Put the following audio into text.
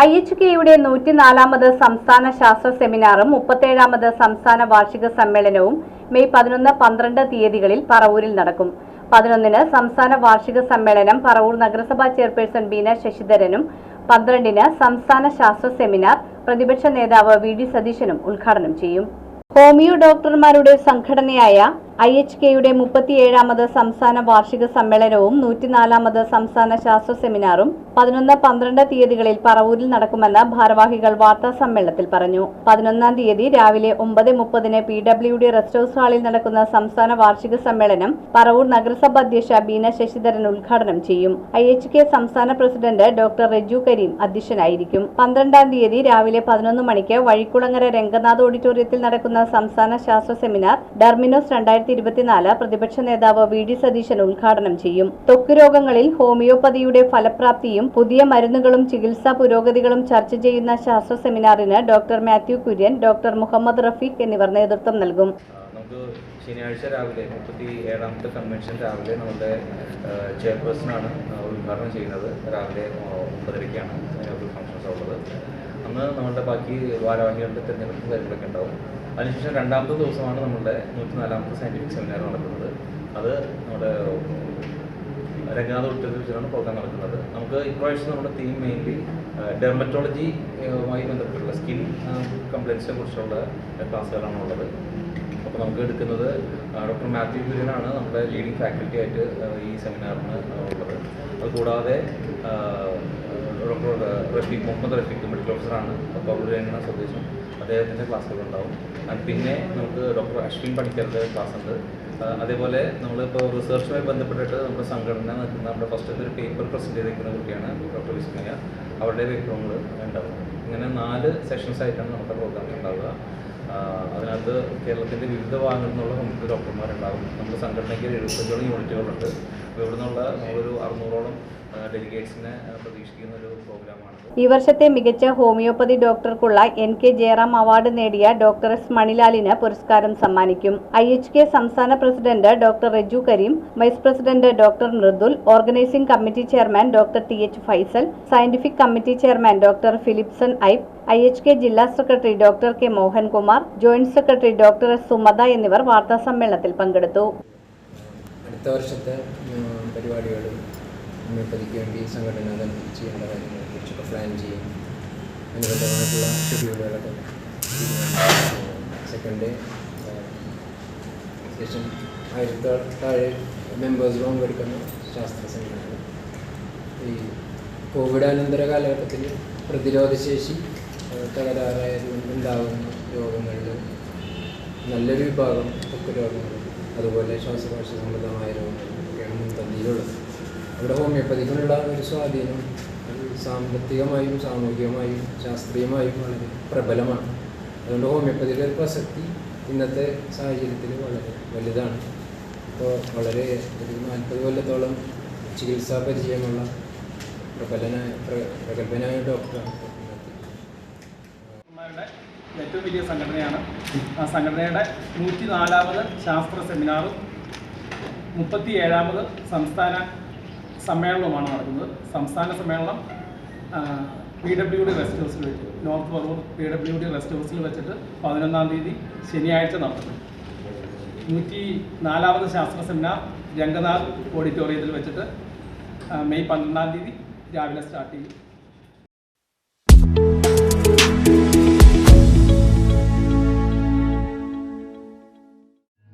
I H കെയുടെ നൂറ്റിനാലാമത് സംസ്ഥാന ശാസ്ത്ര സെമിനാറും മുപ്പത്തേഴാമത് സംസ്ഥാന വാർഷിക സമ്മേളനവും മെയ് പതിനൊന്ന് പന്ത്രണ്ട് തീയതികളിൽ പറവൂരിൽ നടക്കും. പതിനൊന്നിന് സംസ്ഥാന വാർഷിക സമ്മേളനം പറവൂർ നഗരസഭാ ചെയർപേഴ്സൺ ബീന ശശിധരനും പന്ത്രണ്ടിന് സംസ്ഥാന ശാസ്ത്ര സെമിനാർ പ്രതിപക്ഷ നേതാവ് വി ഡി സതീശനും ഉദ്ഘാടനം ചെയ്യും. ഹോമിയോ ഡോക്ടർമാരുടെ സംഘടനയായ ഐ എച്ച് കെയുടെ മുപ്പത്തിയേഴാമത് സംസ്ഥാന വാർഷിക സമ്മേളനവും നൂറ്റിനാലാമത് സംസ്ഥാന ശാസ്ത്ര സെമിനാറും പതിനൊന്ന് പന്ത്രണ്ട് തീയതികളിൽ പറവൂരിൽ നടക്കുമെന്ന് ഭാരവാഹികൾ വാർത്താ സമ്മേളനത്തിൽ പറഞ്ഞു. പതിനൊന്നാം തീയതി രാവിലെ ഒമ്പത് മുപ്പതിന് P W D rest house ഹാളിൽ നടക്കുന്ന സംസ്ഥാന വാർഷിക സമ്മേളനം പറവൂർ നഗരസഭ അധ്യക്ഷ ബീന ശശിധരൻ ഉദ്ഘാടനം ചെയ്യും. ഐ എച്ച് കെ സംസ്ഥാന പ്രസിഡന്റ് ഡോക്ടർ റെജു കരീം അധ്യക്ഷനായിരിക്കും. പന്ത്രണ്ടാം തീയതി രാവിലെ പതിനൊന്ന് മണിക്ക് വഴിക്കുളങ്ങര രംഗനാഥ് ഓഡിറ്റോറിയത്തിൽ നടക്കുന്ന സംസ്ഥാന ശാസ്ത്ര സെമിനാർ ഡെർമിനോസ് രണ്ടായിരത്തി ഇരുപത്തിനാല് പ്രതിപക്ഷ നേതാവ് വി ഡി സതീശൻ ഉദ്ഘാടനം ചെയ്യും. ത്വക്ക് രോഗങ്ങളിൽ ഹോമിയോപ്പതിയുടെ ഫലപ്രാപ്തിയും പുതിയ മരുന്നുകളും ചികിത്സാ പുരോഗതികളും ചർച്ച ചെയ്യുന്ന ശാസ്ത്ര സെമിനാറിന് ഡോക്ടർ മാത്യു കുര്യൻ ഡോക്ടർ മുഹമ്മദ് റഫീഖ് എന്നിവർ നേതൃത്വം നൽകും. ശനിയാഴ്ച രാവിലെ മുപ്പത്തി ഏഴാമത്തെ കൺവെൻഷൻ രാവിലെ നമ്മുടെ ചെയർപേഴ്സണാണ് ഉദ്ഘാടനം ചെയ്യുന്നത്. രാവിലെ ഒമ്പതരയ്ക്കാണ് ഫംഗ്ഷൻസ് ഉള്ളത്. അന്ന് നമ്മളുടെ ബാക്കി ഭാരവാഹികളുടെ തിരഞ്ഞെടുപ്പും കാര്യങ്ങളൊക്കെ ഉണ്ടാവും. അതിനുശേഷം രണ്ടാമത്തെ ദിവസമാണ് നമ്മളുടെ നൂറ്റിനാലാമത്തെ സയന്റിഫിക് സെമിനാർ നടക്കുന്നത്. അത് നമ്മുടെ രംഗനാഥ് ഉൾപ്പെടുത്തി വെച്ചാണ് പ്രോഗ്രാം നടക്കുന്നത്. നമുക്ക് ഇപ്രാവശ്യം നമ്മുടെ തീം മെയിൻലി ഡെർമറ്റോളജിയുമായി ബന്ധപ്പെട്ടുള്ള സ്കിൻ കംപ്ലൈൻസിനെ കുറിച്ചുള്ള ക്ലാസ്സുകളാണ് ഉള്ളത്. അപ്പോൾ നമുക്ക് എടുക്കുന്നത് ഡോക്ടർ മാത്യു കുര്യനാണ് നമ്മുടെ ലീഡിങ് ഫാക്കൽറ്റി ആയിട്ട് ഈ സെമിനാറിന് ഉള്ളത്. അതുകൂടാതെ ഡോക്ടർ റഫീഖ് മുഹമ്മദ് റഫീഖ് മെഡിക്കൽ ഓഫീസറാണ് പൗരരംഗ സ്വദേശം അദ്ദേഹത്തിന്റെ ക്ലാസ്സുകളുണ്ടാവും പിന്നെ നമുക്ക് ഡോക്ടർ അശ്വിൻ പണിക്കരുടെ ക്ലാസ് ഉണ്ട്. അതേപോലെ നമ്മളിപ്പോൾ റിസർച്ചുമായി ബന്ധപ്പെട്ടിട്ട് നമ്മുടെ സംഘടന നിൽക്കുന്ന നമ്മുടെ ഫസ്റ്റ് ഒരു പേപ്പർ പ്രസന്റ് ചെയ്തിരിക്കുന്ന കുട്ടിയാണ് ഡോക്ടർ വിസ്മയ. അവരുടെ പേപ്പറുകൾ ഉണ്ടാവും. ഇങ്ങനെ നാല് സെഷൻസ് ആയിട്ടാണ് നമ്മുടെ പ്രോഗ്രാം ഉണ്ടാവുക. അതിനകത്ത് കേരളത്തിന്റെ വിവിധ ഭാഗങ്ങളിൽ നിന്നുള്ള നമുക്ക് ഡോക്ടർമാരുണ്ടാകും നമ്മുടെ സംഘടനയ്ക്ക് എഴുപത്തഞ്ചോളം യൂണിറ്റുകളുണ്ട് ഡെലിഗേറ്റ്സിനെ ഒരു പ്രോഗ്രാമാണ് ഈ വർഷത്തെ മികച്ച ഹോമിയോപ്പതി ഡോക്ടർക്കുള്ള എൻ കെ ജയറാം അവാർഡ് നേടിയ ഡോക്ടർ എസ് മണിലാലിന് പുരസ്കാരം സമ്മാനിക്കും. ഐ എച്ച് കെ സംസ്ഥാന president doctor Raju Kareem vice president doctor Mridul organising committee chairman doctor T H Faisal scientific committee chairman doctor Philipson ഐബ് I H K ജില്ലാ secretary doctor K Mohankumar joint secretary doctor S Sumatha എന്നിവർ വാർത്താസമ്മേളനത്തിൽ പങ്കെടുത്തു. അടുത്ത വർഷത്തെ പരിപാടികളും homoeopathic വേണ്ടി സംഘടന അതനുസരിച്ച് ചെയ്യേണ്ട കാര്യങ്ങളെ കുറിച്ചൊക്കെ പ്ലാൻ ചെയ്യും. അനുബന്ധമായിട്ടുള്ള ഷെഡ്യൂളുകളൊക്കെ സെക്കൻഡ് ഡേ ശേഷം ആയിരത്തി താഴെ മെമ്പേഴ്സ് പങ്കെടുക്കുന്ന ശാസ്ത്ര സംഘടന ഈ കോവിഡ് അനന്തര കാലഘട്ടത്തിൽ പ്രതിരോധശേഷി തകരാറായതുകൊണ്ട് ഉണ്ടാകുന്ന രോഗങ്ങളിൽ നല്ലൊരു വിഭാഗം ഒക്കെ രോഗങ്ങൾ അതുപോലെ ശ്വാസകോശ സംബന്ധമായ രോഗങ്ങളൊക്കെയാണ് മുൻപന്തിയിലുള്ളത്. അവിടെ ഹോമിയോപ്പതിക്കുള്ള ഒരു സ്വാധീനം സാമ്പത്തികമായും സാമൂഹികമായും ശാസ്ത്രീയമായും വളരെ പ്രബലമാണ്. അതുകൊണ്ട് ഹോമിയോപ്പതിയുടെ ഒരു പ്രസക്തി ഇന്നത്തെ സാഹചര്യത്തിൽ വളരെ വലുതാണ്. ഇപ്പോൾ വളരെ ഒരു നാൽപ്പത് കൊല്ലത്തോളം ചികിത്സാ പരിചയമുള്ള പ്രബലനായ പ്ര- പ്രഗത്ഭനായ ഡോക്ടറാണ് ഏറ്റവും വലിയ സംഘടനയാണ്. ആ സംഘടനയുടെ നൂറ്റി നാലാമത് ശാസ്ത്ര സെമിനാറും മുപ്പത്തി ഏഴാമത് സംസ്ഥാന സമ്മേളനവുമാണ് നടക്കുന്നത്. സംസ്ഥാന സമ്മേളനം പി ഡബ്ല്യു ഡി റെസ്റ്റ് ഹൗസിൽ വെച്ച് north Paravur P W D rest ഹൗസിൽ വെച്ചിട്ട് പതിനൊന്നാം തീയതി ശനിയാഴ്ച നടത്തുന്നു നൂറ്റി നാലാമത് ശാസ്ത്ര സെമിനാർ രംഗനാഥ് ഓഡിറ്റോറിയത്തിൽ വെച്ചിട്ട് മെയ് പന്ത്രണ്ടാം തീയതി രാവിലെ സ്റ്റാർട്ട് ചെയ്യും.